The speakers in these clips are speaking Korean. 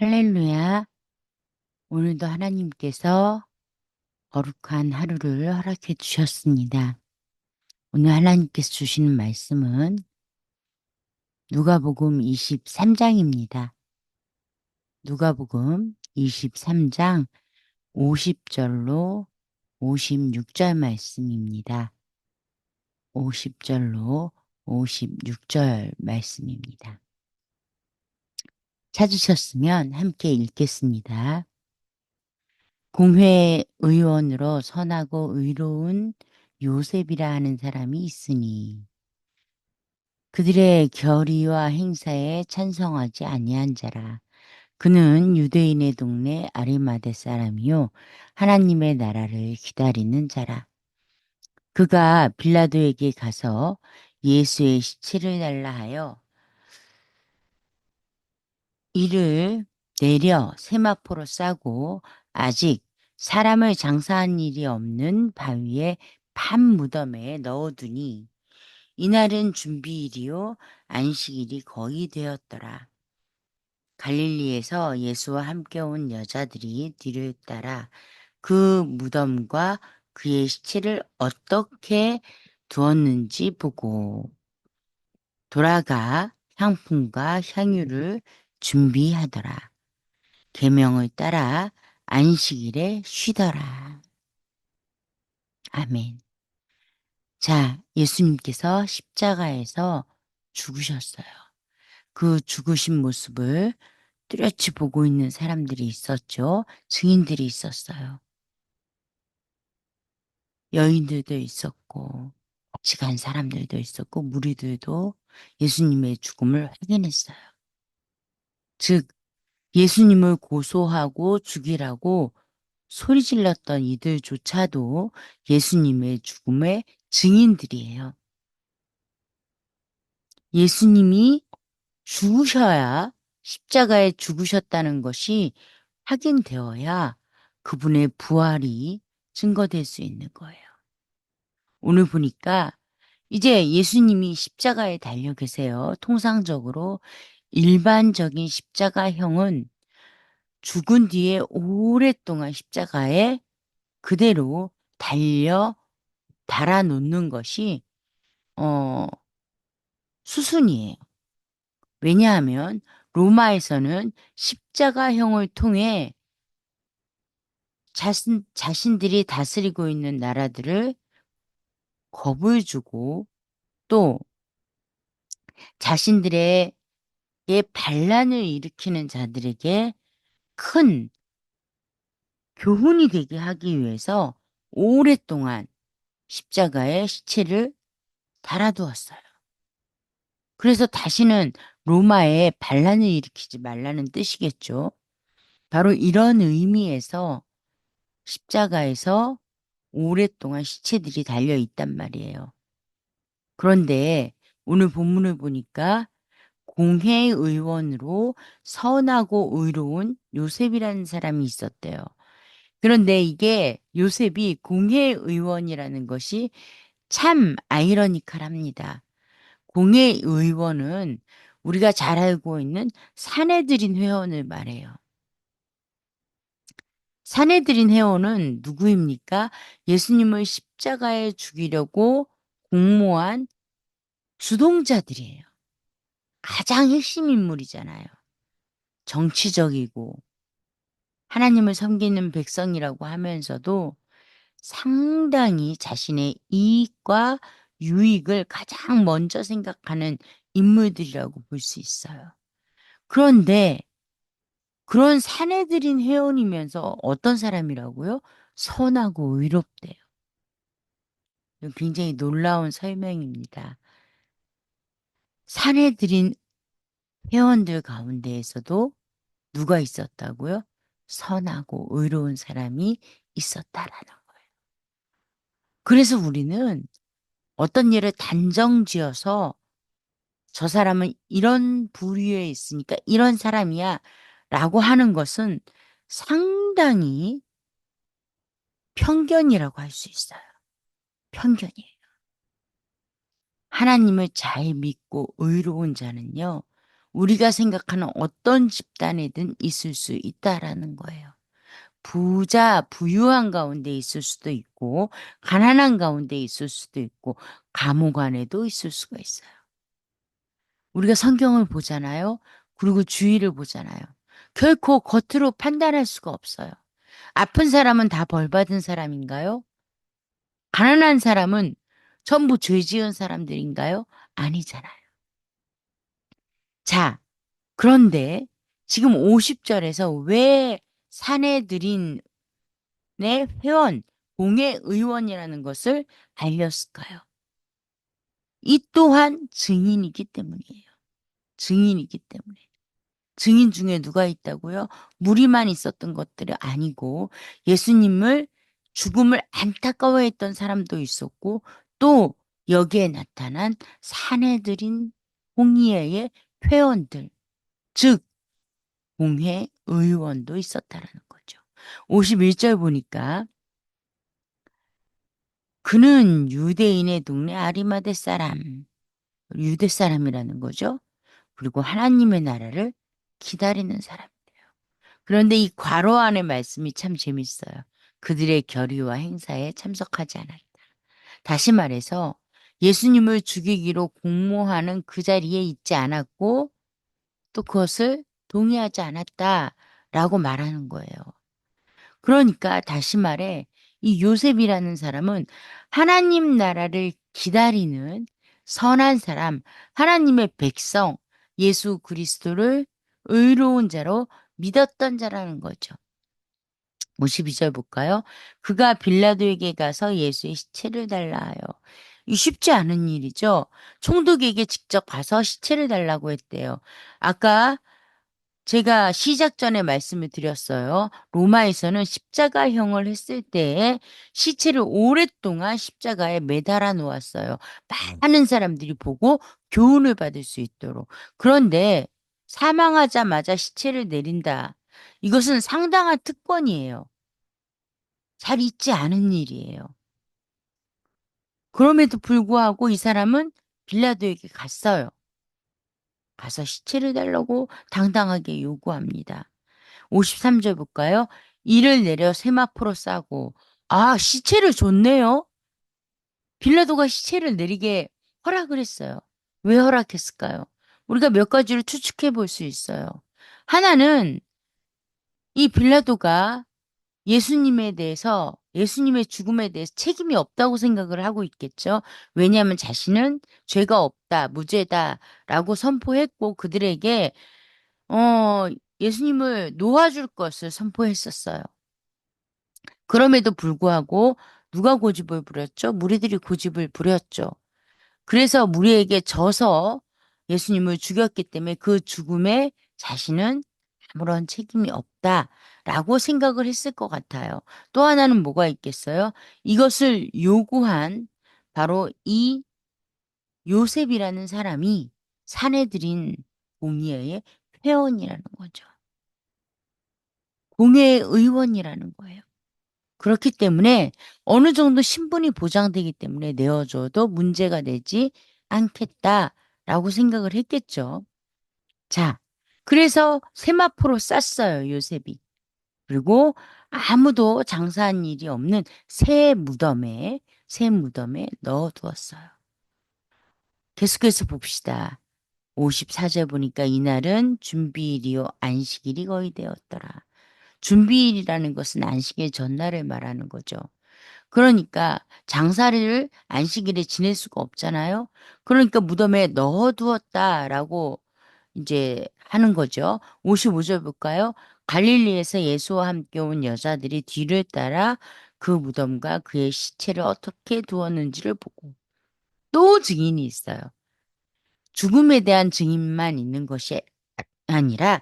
할렐루야. 오늘도 하나님께서 거룩한 하루를 허락해 주셨습니다. 오늘 하나님께서 주시는 말씀은 누가복음 23장입니다. 누가복음 23장 50절로 56절 말씀입니다. 50절로 56절 말씀입니다. 찾으셨으면 함께 읽겠습니다. 공회 의원으로 선하고 의로운 요셉이라 하는 사람이 있으니 그들의 결의와 행사에 찬성하지 아니한 자라. 그는 유대인의 동네 아리마대 사람이요 하나님의 나라를 기다리는 자라. 그가 빌라도에게 가서 예수의 시체를 달라 하여 이를 내려 세마포로 싸고 아직 사람을 장사한 일이 없는 바위에 판 무덤에 넣어두니 이날은 준비일이요 안식일이 거의 되었더라. 갈릴리에서 예수와 함께 온 여자들이 뒤를 따라 그 무덤과 그의 시체를 어떻게 두었는지 보고 돌아가 향품과 향유를 준비하더라. 계명을 따라 안식일에 쉬더라. 아멘. 자, 예수님께서 십자가에서 죽으셨어요. 그 죽으신 모습을 뚜렷이 보고 있는 사람들이 있었죠. 증인들이 있었어요. 여인들도 있었고, 같이 간 사람들도 있었고, 무리들도 예수님의 죽음을 확인했어요. 즉, 예수님을 고소하고 죽이라고 소리 질렀던 이들조차도 예수님의 죽음의 증인들이에요. 예수님이 죽으셔야 십자가에 죽으셨다는 것이 확인되어야 그분의 부활이 증거될 수 있는 거예요. 오늘 보니까 이제 예수님이 십자가에 달려 계세요. 통상적으로 일반적인 십자가형은 죽은 뒤에 오랫동안 십자가에 그대로 달려 달아놓는 것이 어 수순이에요. 왜냐하면 로마에서는 십자가형을 통해 자신, 자신들이 다스리고 있는 나라들을 겁을 주고 또 자신들의 반란을 일으키는 자들에게 큰 교훈이 되게 하기 위해서 오랫동안 십자가에 시체를 달아두었어요. 그래서 다시는 로마에 반란을 일으키지 말라는 뜻이겠죠. 바로 이런 의미에서 십자가에서 오랫동안 시체들이 달려 있단 말이에요. 그런데 오늘 본문을 보니까 공회의원으로 선하고 의로운 요셉이라는 사람이 있었대요. 그런데 이게 요셉이 공회의원이라는 것이 참 아이러니컬합니다. 공회의원은 우리가 잘 알고 있는 사내들인 회원을 말해요. 사내들인 회원은 누구입니까? 예수님을 십자가에 죽이려고 공모한 주동자들이에요. 가장 핵심 인물이잖아요. 정치적이고 하나님을 섬기는 백성이라고 하면서도 상당히 자신의 이익과 유익을 가장 먼저 생각하는 인물들이라고 볼 수 있어요. 그런데 그런 사내들인 회원이면서 어떤 사람이라고요? 선하고 의롭대요. 굉장히 놀라운 설명입니다. 사내들인 회원들 가운데에서도 누가 있었다고요? 선하고 의로운 사람이 있었다라는 거예요. 그래서 우리는 어떤 일을 단정 지어서 저 사람은 이런 부류에 있으니까 이런 사람이야 라고 하는 것은 상당히 편견이라고 할 수 있어요. 편견이에요. 하나님을 잘 믿고 의로운 자는요, 우리가 생각하는 어떤 집단에든 있을 수 있다라는 거예요. 부자, 부유한 가운데 있을 수도 있고, 가난한 가운데 있을 수도 있고, 감옥 안에도 있을 수가 있어요. 우리가 성경을 보잖아요. 그리고 주의를 보잖아요. 결코 겉으로 판단할 수가 없어요. 아픈 사람은 다 벌 받은 사람인가요? 가난한 사람은 전부 죄 지은 사람들인가요? 아니잖아요. 자, 그런데 지금 50절에서 왜 사내들인 내 회원, 공회 의원이라는 것을 알렸을까요? 이 또한 증인이기 때문이에요. 증인이기 때문에. 증인 중에 누가 있다고요? 무리만 있었던 것들이 아니고 예수님을 죽음을 안타까워했던 사람도 있었고 또 여기에 나타난 사내들인 공의회의 회원들, 즉 공회 의원도 있었다라는 거죠. 51절 보니까 그는 유대인의 동네 아리마대 사람, 유대 사람이라는 거죠. 그리고 하나님의 나라를 기다리는 사람이에요. 그런데 이 괄호 안의 말씀이 참 재밌어요. 그들의 결의와 행사에 참석하지 않았다. 다시 말해서 예수님을 죽이기로 공모하는 그 자리에 있지 않았고 또 그것을 동의하지 않았다라고 말하는 거예요. 그러니까 다시 말해 이 요셉이라는 사람은 하나님 나라를 기다리는 선한 사람, 하나님의 백성, 예수 그리스도를 의로운 자로 믿었던 자라는 거죠. 52절 볼까요? 그가 빌라도에게 가서 예수의 시체를 달라 하여. 이 쉽지 않은 일이죠. 총독에게 직접 가서 시체를 달라고 했대요. 아까 제가 시작 전에 말씀을 드렸어요. 로마에서는 십자가형을 했을 때에 시체를 오랫동안 십자가에 매달아 놓았어요. 많은 사람들이 보고 교훈을 받을 수 있도록. 그런데 사망하자마자 시체를 내린다. 이것은 상당한 특권이에요. 잘 있지 않은 일이에요. 그럼에도 불구하고 이 사람은 빌라도에게 갔어요. 가서 시체를 달라고 당당하게 요구합니다. 53절 볼까요? 이를 내려 세마포로 싸고 아 시체를 줬네요. 빌라도가 시체를 내리게 허락을 했어요. 왜 허락했을까요? 우리가 몇 가지를 추측해 볼 수 있어요. 하나는 이 빌라도가 예수님에 대해서 예수님의 죽음에 대해서 책임이 없다고 생각을 하고 있겠죠. 왜냐하면 자신은 죄가 없다, 무죄다라고 선포했고 그들에게 어 예수님을 놓아줄 것을 선포했었어요. 그럼에도 불구하고 누가 고집을 부렸죠? 무리들이 고집을 부렸죠. 그래서 무리에게 져서 예수님을 죽였기 때문에 그 죽음에 자신은 아무런 책임이 없다 라고 생각을 했을 것 같아요. 또 하나는 뭐가 있겠어요? 이것을 요구한 바로 이 요셉이라는 사람이 사내들인 공의회의 회원이라는 거죠. 공회의 의원이라는 거예요. 그렇기 때문에 어느 정도 신분이 보장되기 때문에 내어줘도 문제가 되지 않겠다라고 생각을 했겠죠. 자, 그래서 세마포로 쌌어요, 요셉이. 그리고 아무도 장사한 일이 없는 새 무덤에, 새 무덤에 넣어두었어요. 계속해서 봅시다. 54절 보니까 이날은 준비일이요, 안식일이 거의 되었더라. 준비일이라는 것은 안식일 전날을 말하는 거죠. 그러니까 장사를 안식일에 지낼 수가 없잖아요. 그러니까 무덤에 넣어두었다라고 이제 하는 거죠. 55절 볼까요? 갈릴리에서 예수와 함께 온 여자들이 뒤를 따라 그 무덤과 그의 시체를 어떻게 두었는지를 보고 또 증인이 있어요. 죽음에 대한 증인만 있는 것이 아니라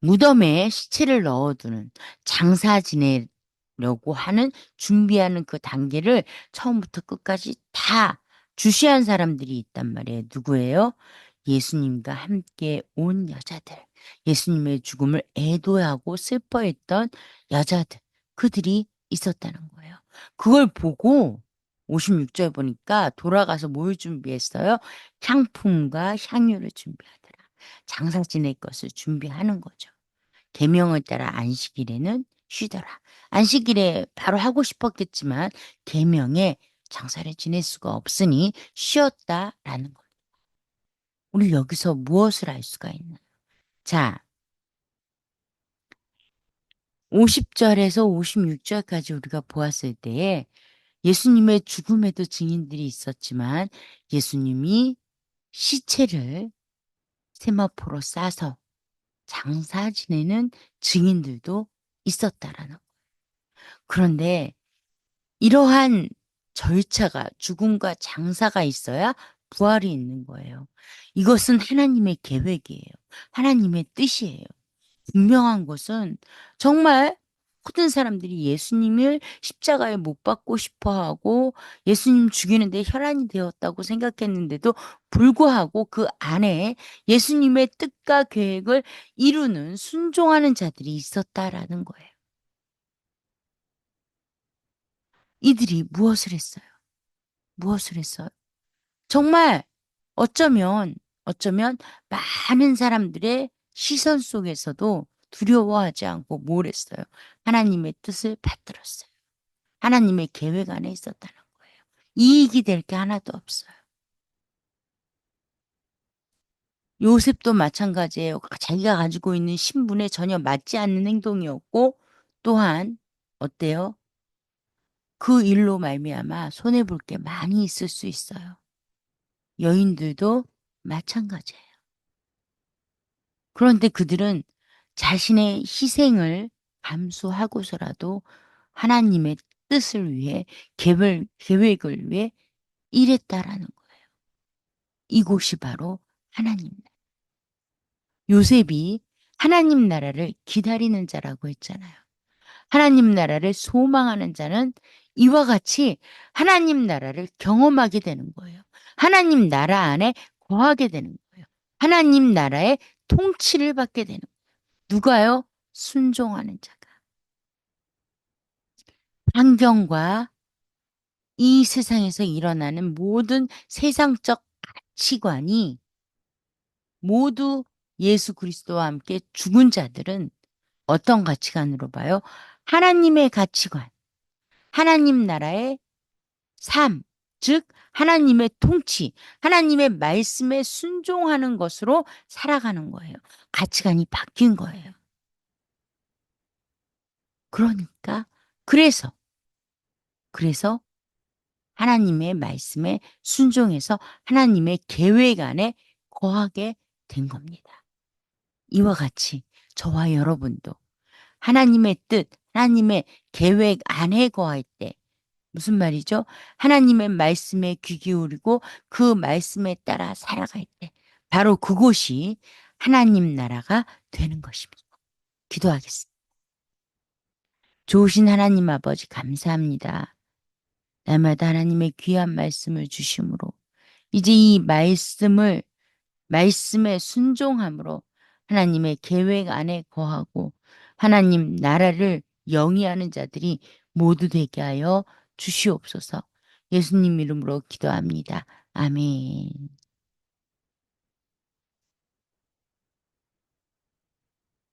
무덤에 시체를 넣어두는 장사 지내려고 하는 준비하는 그 단계를 처음부터 끝까지 다 주시한 사람들이 있단 말이에요. 누구예요? 예수님과 함께 온 여자들, 예수님의 죽음을 애도하고 슬퍼했던 여자들, 그들이 있었다는 거예요. 그걸 보고 56절 보니까 돌아가서 뭘 준비했어요? 향품과 향유를 준비하더라. 장사 지낼 것을 준비하는 거죠. 계명을 따라 안식일에는 쉬더라. 안식일에 바로 하고 싶었겠지만 계명에 장사를 지낼 수가 없으니 쉬었다라는 거예요. 우리 여기서 무엇을 알 수가 있나요? 자, 50절에서 56절까지 우리가 보았을 때에 예수님의 죽음에도 증인들이 있었지만 예수님이 시체를 세마포로 싸서 장사 지내는 증인들도 있었다라는. 그런데 이러한 절차가 죽음과 장사가 있어야 부활이 있는 거예요. 이것은 하나님의 계획이에요. 하나님의 뜻이에요. 분명한 것은 정말 모든 사람들이 예수님을 십자가에 못 박고 싶어 하고 예수님 죽이는데 혈안이 되었다고 생각했는데도 불구하고 그 안에 예수님의 뜻과 계획을 이루는 순종하는 자들이 있었다라는 거예요. 이들이 무엇을 했어요? 무엇을 했어요? 정말 어쩌면 어쩌면 많은 사람들의 시선 속에서도 두려워하지 않고 뭘 했어요? 하나님의 뜻을 받들었어요. 하나님의 계획 안에 있었다는 거예요. 이익이 될 게 하나도 없어요. 요셉도 마찬가지예요. 자기가 가지고 있는 신분에 전혀 맞지 않는 행동이었고 또한 어때요? 그 일로 말미암아 손해 볼 게 많이 있을 수 있어요. 여인들도 마찬가지예요. 그런데 그들은 자신의 희생을 감수하고서라도 하나님의 뜻을 위해 계획, 계획을 위해 일했다라는 거예요. 이곳이 바로 하나님 나라. 요셉이 하나님 나라를 기다리는 자라고 했잖아요. 하나님 나라를 소망하는 자는 이와 같이 하나님 나라를 경험하게 되는 거예요. 하나님 나라 안에 거하게 되는 거예요. 하나님 나라의 통치를 받게 되는 거예요. 누가요? 순종하는 자가. 환경과 이 세상에서 일어나는 모든 세상적 가치관이 모두 예수 그리스도와 함께 죽은 자들은 어떤 가치관으로 봐요? 하나님의 가치관, 하나님 나라의 삶, 즉 하나님의 통치, 하나님의 말씀에 순종하는 것으로 살아가는 거예요. 가치관이 바뀐 거예요. 그러니까 그래서 그래서 하나님의 말씀에 순종해서 하나님의 계획 안에 거하게 된 겁니다. 이와 같이 저와 여러분도 하나님의 뜻, 하나님의 계획 안에 거할 때 무슨 말이죠? 하나님의 말씀에 귀 기울이고 그 말씀에 따라 살아갈 때 바로 그곳이 하나님 나라가 되는 것입니다. 기도하겠습니다. 좋으신 하나님 아버지 감사합니다. 날마다 하나님의 귀한 말씀을 주심으로 이제 이 말씀을 말씀에 순종함으로 하나님의 계획 안에 거하고 하나님 나라를 영위하는 자들이 모두 되게 하여 주시옵소서. 예수님 이름으로 기도합니다. 아멘.